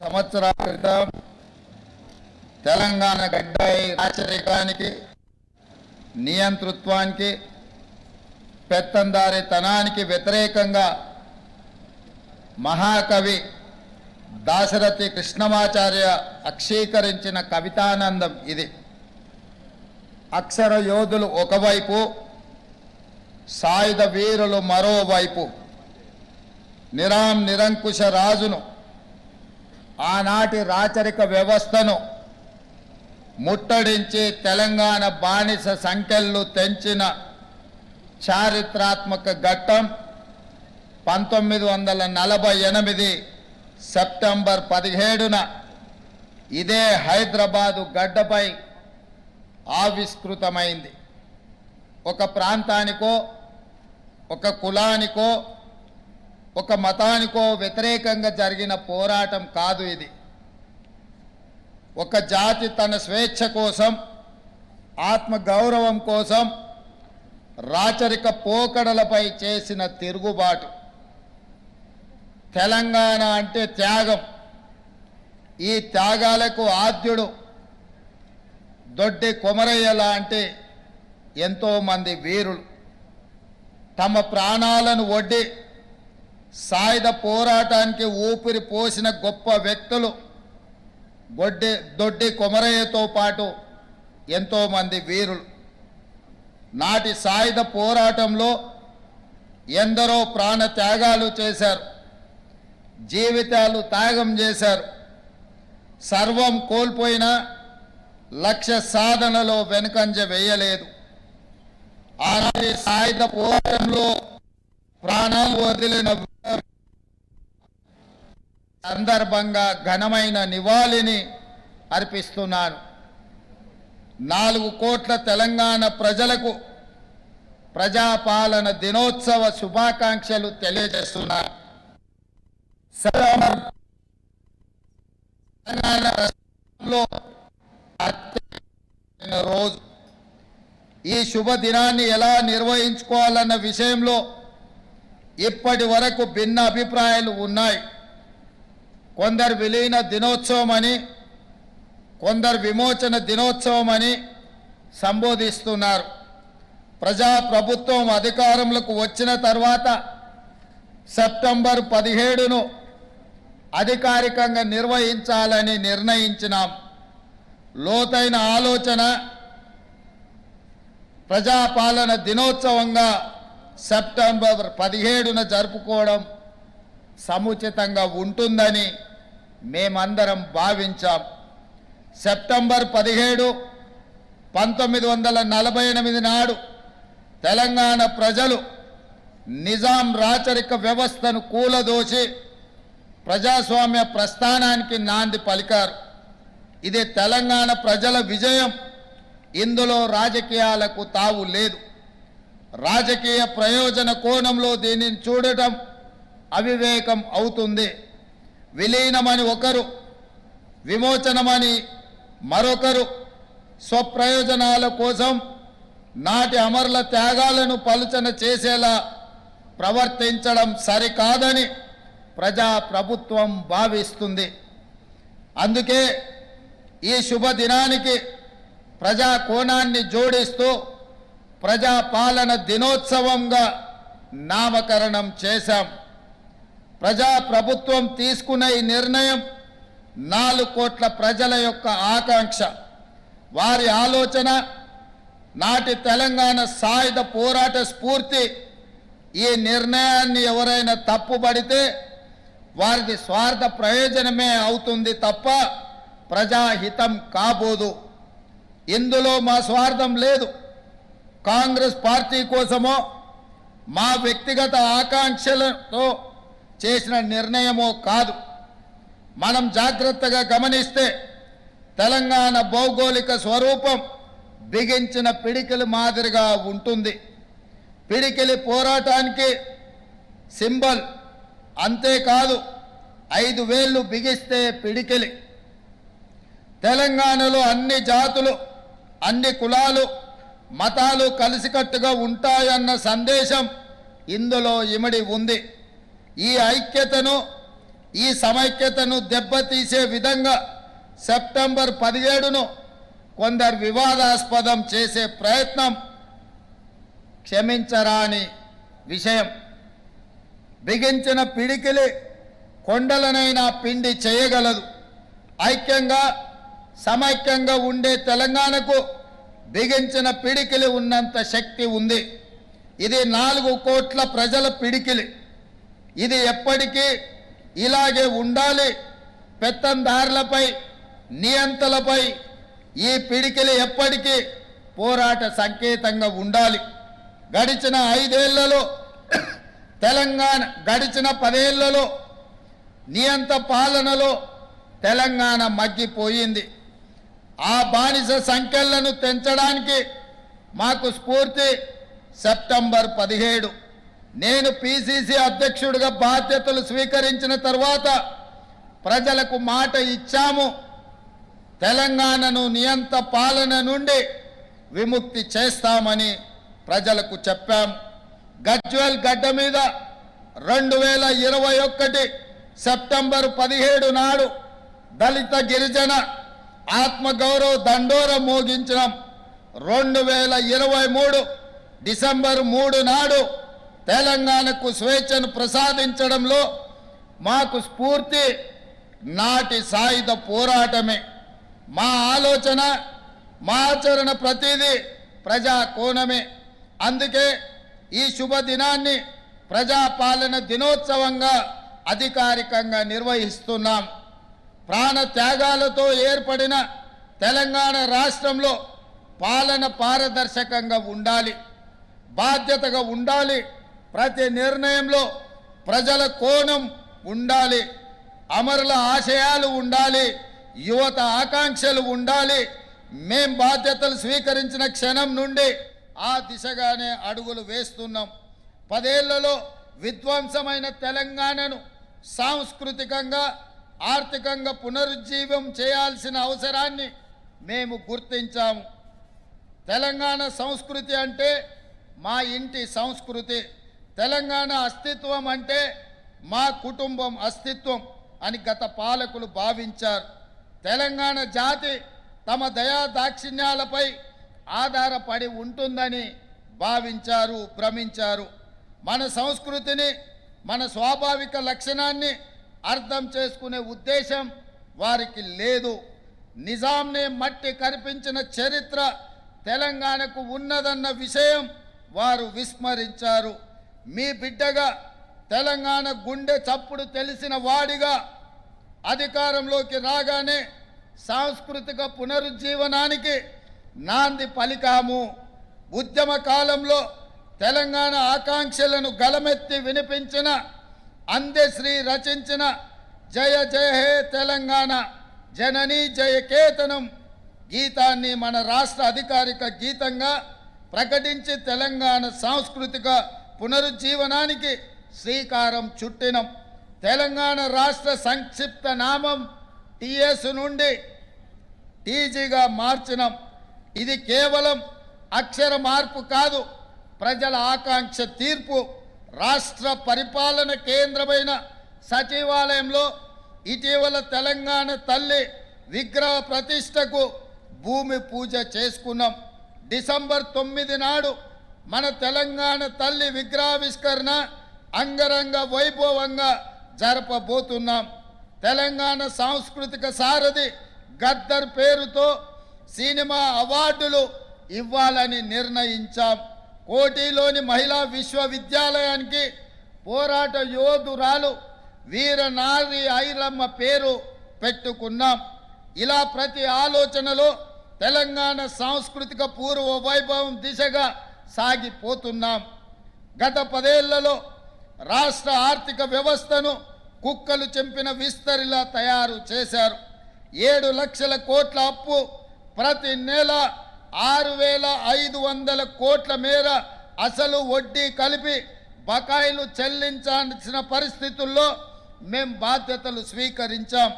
సంవత్సరాల క్రితం తెలంగాణ గడ్డాయి రాచరికానికి నియంతృత్వానికి పెత్తందారితనానికి వ్యతిరేకంగా మహాకవి దాశరథి కృష్ణమాచార్య అక్షీకరించిన కవితానందం ఇది. అక్షర యోధులు ఒకవైపు సాయుధ వీరులు మరోవైపు నిరాం నిరంకుశ రాజును ఆనాటి రాచరిక వ్యవస్థను ముట్టడించి తెలంగాణ బానిస సంఖ్యలు తెంచిన చారిత్రాత్మక ఘట్టం పంతొమ్మిది వందల నలభై ఎనిమిది సెప్టెంబర్ పదిహేడున ఇదే హైదరాబాదు గడ్డపై ఆవిష్కృతమైంది. ఒక ప్రాంతానికో ఒక కులానికో ఒక మతానికో వ్యతిరేకంగా జరిగిన పోరాటం కాదు ఇది. ఒక జాతి తన స్వేచ్ఛ కోసం ఆత్మగౌరవం కోసం రాచరిక పోకడలపై చేసిన తిరుగుబాటు. తెలంగాణ అంటే త్యాగం. ఈ త్యాగాలకు ఆద్యుడు దొడ్డి కొమరయ్య లాంటి ఎంతోమంది వీరులు. తమ ప్రాణాలను ఒడ్డి సాయుధ పోరాటానికి ఊపిరి పోసిన గొప్ప వ్యక్తులు గొడ్డి దొడ్డి కొమరయ్యతో పాటు ఎంతోమంది వీరులు. నాటి సాయుధ పోరాటంలో ఎందరో ప్రాణ త్యాగాలు చేశారు. జీవితాలు త్యాగం చేశారు. సర్వం కోల్పోయిన లక్ష్య సాధనలో వెనుకంజ వేయలేదు. ఆనాటి సాయుధ పోరాటంలో ప్రాణాలు వదిలిన సందర్భంగా ఘనమైన నివాళిని అర్పిస్తున్నాను. నాలుగు కోట్ల తెలంగాణ ప్రజలకు ప్రజాపాలన దినోత్సవ శుభాకాంక్షలు తెలియజేస్తున్నారు తెలంగాణ రాష్ట్రంలో రోజు. ఈ శుభ దినాన్ని ఎలా నిర్వహించుకోవాలన్న విషయంలో ఇప్పటి వరకు భిన్న అభిప్రాయాలు ఉన్నాయి. కొందరు విలీన దినోత్సవం అని కొందరు విమోచన దినోత్సవం అని సంబోధిస్తున్నారు. ప్రజా ప్రభుత్వం అధికారంలోకి వచ్చిన తర్వాత సెప్టెంబర్ పదిహేడును అధికారికంగా నిర్వహించాలని నిర్ణయించినాం. లోతైన ఆలోచన ప్రజాపాలన దినోత్సవంగా సెప్టెంబర్ పదిహేడున జరుపుకోవడం సముచితంగా ఉంటుందని మేమందరం భావించాం. సెప్టెంబర్ పదిహేడు పంతొమ్మిది వందల నలభై ఎనిమిది నాడు తెలంగాణ ప్రజలు నిజాం రాచరిక వ్యవస్థను కూలదోసి ప్రజాస్వామ్య ప్రస్థానానికి నాంది పలికారు. ఇది తెలంగాణ ప్రజల విజయం. ఇందులో రాజకీయాలకు తావు లేదు. రాజకీయ ప్రయోజన కోణంలో దీనిని చూడటం అవివేకం అవుతుంది. విలీనమని ఒకరు విమోచనమని మరొకరు. స్వప్రయోజనాల కోసం నాటి అమరుల త్యాగాలను పలుచన చేసేలా ప్రవర్తించడం సరికాదని ప్రజా ప్రభుత్వం భావిస్తుంది. అందుకే ఈ శుభదినానికి ప్రజా కోణాన్ని జోడిస్తూ ప్రజాపాలన దినోత్సవంగా నామకరణం చేశాం. ప్రజా ప్రభుత్వం తీసుకున్న ఈ నిర్ణయం నాలుగు కోట్ల ప్రజల యొక్క ఆకాంక్ష. వారి ఆలోచన నాటి తెలంగాణ సాయుధ పోరాట స్ఫూర్తి. ఈ నిర్ణయాన్ని ఎవరైనా తప్పుపడితే వారిది స్వార్థ ప్రయోజనమే అవుతుంది తప్ప ప్రజాహితం కాబోదు. ఇందులో మా స్వార్థం లేదు. కాంగ్రెస్ పార్టీ కోసమో మా వ్యక్తిగత ఆకాంక్షలతో చేసిన నిర్ణయమో కాదు. మనం జాగ్రత్తగా గమనిస్తే తెలంగాణ భౌగోళిక స్వరూపం బిగించిన పిడికిలి మాదిరిగా ఉంటుంది. పిడికిలి పోరాటానికి సింబల్ అంతేకాదు ఐదు వేళ్ళు బిగిస్తే పిడికిలి. తెలంగాణలో అన్ని జాతులు అన్ని కులాలు మతాలు కలిసికట్టుగా ఉంటాయన్న సందేశం ఇందులో ఇమిడి ఉంది. ఈ ఐక్యతను ఈ సమైక్యతను దెబ్బతీసే విధంగా సెప్టెంబర్ పదిహేడును కొందరు వివాదాస్పదం చేసే ప్రయత్నం క్షమించరాని విషయం. బిగించిన పిడికిలి కొండలనైనా పిండి చేయగలదు. ఐక్యంగా సమైక్యంగా ఉండే తెలంగాణకు బిగించిన పిడికిలి ఉన్నంత శక్తి ఉంది. ఇది నాలుగు కోట్ల ప్రజల పిడికిలి. ఇది ఎప్పటికీ ఇలాగే ఉండాలి. పెత్తందారులపై నియంతలపై ఈ పిడికిలి ఎప్పటికీ పోరాట సంకేతంగా ఉండాలి. గడిచిన ఐదేళ్ళలో తెలంగాణ గడిచిన పదేళ్ళలో నియంత పాలనలో తెలంగాణ మగ్గిపోయింది. ఆ బానిస సంఖ్యలను తెంచడానికి మాకు స్ఫూర్తి సెప్టెంబర్ పదిహేడు. నేను పిసిసి అధ్యక్షుడిగా బాధ్యతలు స్వీకరించిన తర్వాత ప్రజలకు మాట ఇచ్చాము. తెలంగాణను నియంత పాలన నుండి విముక్తి చేస్తామని ప్రజలకు చెప్పాం. గజ్వెల్ గడ్డ మీద రెండు వేల ఇరవై ఒకటి సెప్టెంబర్ పదిహేడు నాడు దళిత గిరిజన ఆత్మగౌరవ దండోర మోగించడం రెండు వేల ఇరవై మూడు డిసెంబర్ మూడు నాడు తెలంగాణకు స్వేచ్ఛను ప్రసాదించడంలో మాకు స్ఫూర్తి నాటి సాయుధ పోరాటమే. మా ఆలోచన మా ఆచరణ ప్రతిదీ ప్రజా కోణమే. అందుకే ఈ శుభ దినాన్ని ప్రజాపాలన దినోత్సవంగా అధికారికంగా నిర్వహిస్తున్నాం. ప్రాణ త్యాగాలతో ఏర్పడిన తెలంగాణ రాష్ట్రంలో పాలన పారదర్శకంగా ఉండాలి బాధ్యతగా ఉండాలి ప్రతి నిర్ణయంలో ప్రజల కోణం ఉండాలి అమరుల ఆశయాలు ఉండాలి యువత ఆకాంక్షలు ఉండాలి. మేం బాధ్యతలు స్వీకరించిన క్షణం నుండి ఆ దిశగానే అడుగులు వేస్తున్నాం. పదేళ్ళలో విధ్వంసమైన తెలంగాణను సాంస్కృతికంగా ఆర్థికంగా పునరుజ్జీవం చేయాల్సిన అవసరాన్ని మేము గుర్తించాము. తెలంగాణ సంస్కృతి అంటే మా ఇంటి సంస్కృతి. తెలంగాణ అస్తిత్వం అంటే మా కుటుంబం అస్తిత్వం అని గత పాలకులు భావించారు. తెలంగాణ జాతి తమ దయా దాక్షిణ్యాలపై ఆధారపడి ఉంటుందని భావించారు భ్రమించారు. మన సంస్కృతిని మన స్వాభావిక లక్షణాన్ని అర్థం చేసుకునే ఉద్దేశం వారికి లేదు. నిజాంనే మట్టి కనిపించిన చరిత్ర తెలంగాణకు ఉన్నదన్న విషయం వారు విస్మరించారు. మీ బిడ్డగా తెలంగాణ గుండె చప్పుడు తెలిసిన వాడిగా అధికారంలోకి రాగానే సాంస్కృతిక పునరుజ్జీవనానికి నాంది పలికాము. ఉద్యమ కాలంలో తెలంగాణ ఆకాంక్షలను గలమెత్తి వినిపించిన అందశ్రీ రచించిన జయ జయ హే తెలంగాణ జననీ జయకేతనం గీతాన్ని మన రాష్ట్ర అధికారిక గీతంగా ప్రకటించి తెలంగాణ సాంస్కృతిక పునరుజ్జీవనానికి శ్రీకారం చుట్టినం. తెలంగాణ రాష్ట్ర సంక్షిప్త నామం టిఎస్ నుండి టీజీగా మార్చినం. ఇది కేవలం అక్షర మార్పు కాదు ప్రజల ఆకాంక్ష తీర్పు. రాష్ట్ర పరిపాలన కేంద్రమైన సచివాలయంలో ఇటీవల తెలంగాణ తల్లి విగ్రహ ప్రతిష్టకు భూమి పూజ చేసుకున్నాం. డిసెంబర్ తొమ్మిది నాడు మన తెలంగాణ తల్లి విగ్రహావిష్కరణ అంగరంగ వైభవంగా జరపబోతున్నాం. తెలంగాణ సాంస్కృతిక సారథి గద్దర్ పేరుతో సినిమా అవార్డులు ఇవ్వాలని నిర్ణయించాం. కోటిలోని మహిళా విశ్వవిద్యాలయానికి పోరాట యోధురాలు వీరనారి ఐరమ్మ పేరు పెట్టుకున్నాం. ఇలా ప్రతి ఆలోచనలో తెలంగాణ సాంస్కృతిక పూర్వ వైభవం దిశగా సాగిపోతున్నాం. గత పదేళ్ళలో రాష్ట్ర ఆర్థిక వ్యవస్థను కుక్కలు చెంపిన విస్తరిలా తయారు చేశారు. ఏడు లక్షల కోట్ల అప్పు ప్రతి నెల ఆరు వేల ఐదు వందల కోట్ల మేర అసలు వడ్డీ కలిపి బకాయిలు చెల్లించాల్సిన పరిస్థితుల్లో మేం బాధ్యతలు స్వీకరించాం.